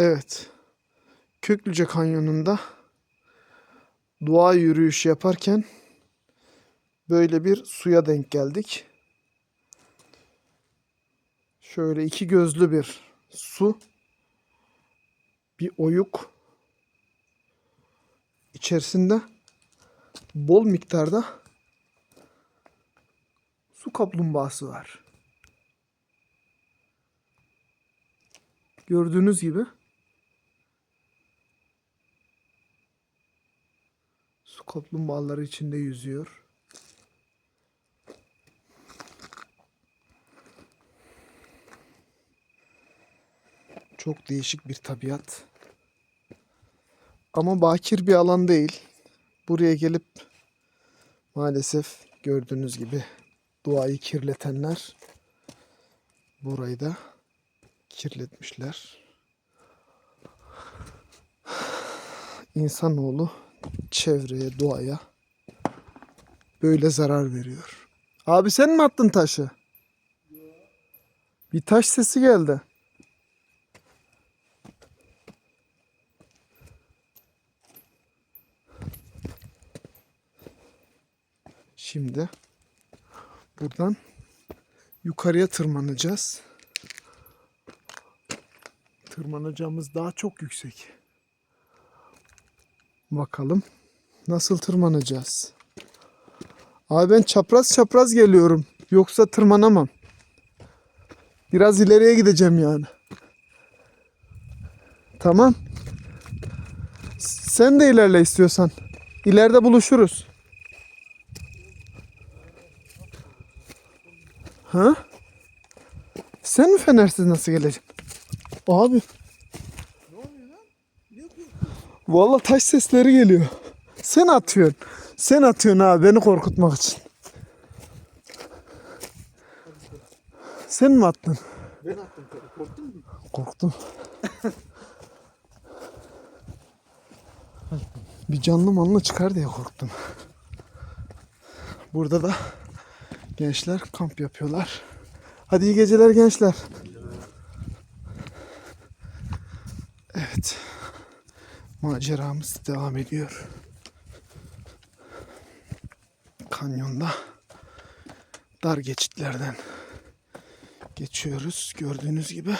Evet. Köklüce Kanyonu'nda doğa yürüyüşü yaparken böyle bir suya denk geldik. Şöyle iki gözlü bir su. Bir oyuk. İçerisinde bol miktarda su kaplumbağası var. Gördüğünüz gibi su kaplumbağaları içinde yüzüyor. Çok değişik bir tabiat. Ama bakir bir alan değil. Buraya gelip maalesef gördüğünüz gibi doğayı kirletenler burayı da kirletmişler. İnsanoğlu çevreye, doğaya böyle zarar veriyor. Abi sen mi attın taşı? Bir taş sesi geldi. Şimdi buradan yukarıya tırmanacağız. Tırmanacağımız daha çok yüksek. Bakalım nasıl tırmanacağız. Abi ben çapraz çapraz geliyorum. Yoksa tırmanamam. Biraz ileriye gideceğim yani. Tamam. Sen de ilerle istiyorsan. İleride buluşuruz. Ha? Sen mi fenersiz nasıl geleceksin? Abi. Vallahi taş sesleri geliyor. Sen atıyorsun. Sen atıyorsun abi beni korkutmak için. Sen mi attın? Ben attım korktun mu? Korktum. Bir canlı manlı çıkar diye korktum. Burada da gençler kamp yapıyorlar. Hadi iyi geceler gençler. Evet. Maceramız devam ediyor. Kanyonda dar geçitlerden geçiyoruz gördüğünüz gibi.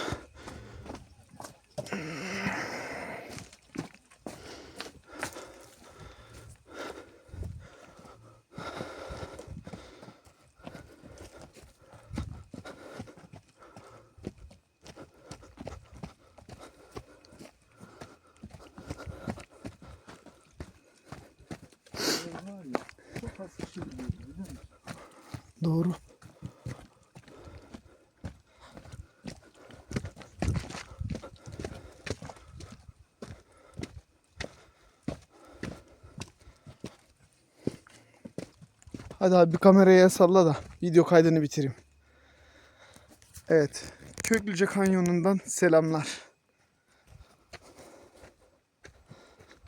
Doğru. Hadi abi bir kameraya salla da video kaydını bitireyim. Evet. Köklüce Kanyonu'ndan selamlar.